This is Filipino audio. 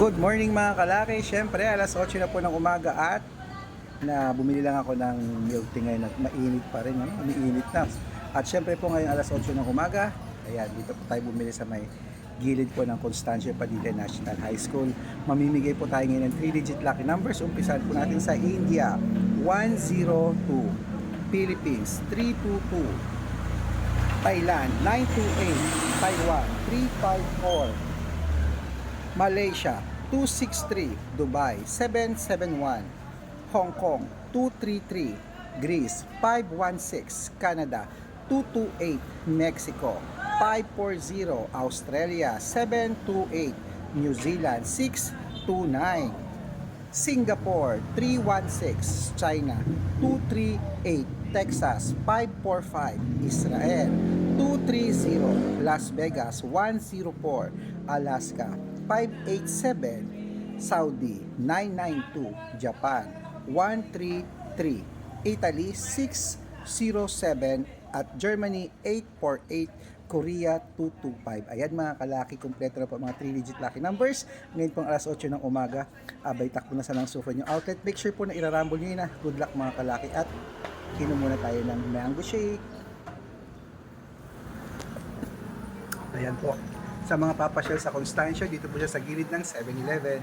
Good morning mga kalaki. Siyempre, alas 8 na po ng umaga at na bumili lang ako ng milk tea ngayon at mainit pa rin. Ano? Umiinit na. At siyempre po ngayon alas 8 ng umaga, ayan, dito po tayo bumili sa may gilid po ng Constancio Padilla National High School. Mamimigay po tayo ngayon ng 3-digit lucky numbers. Umpisahan po natin sa India, 102. Philippines, 322. Thailand, 928. Taiwan, 354. Malaysia 263, Dubai 771, Hong Kong 233, Greece 516, Canada 228, Mexico 540, Australia 728, New Zealand 629, Singapore 316, China 238, Texas 545, Israel 230, Las Vegas 104, Alaska 587, Saudi 992, Japan 133, Italy 607 at Germany 848, Korea 225. Ayan mga kalaki, kompleto na po mga 3-digit lucky numbers. Ngayon pong alas 8 ng umaga, abay takbo na sa ng sofa nyo outlet. Make sure po na irarambol nyo yun na. Good luck mga kalaki at kinom muna tayo ng mango shake. Ayan po. Sa mga papasyal sa Constancio, dito po siya sa gilid ng 7-Eleven.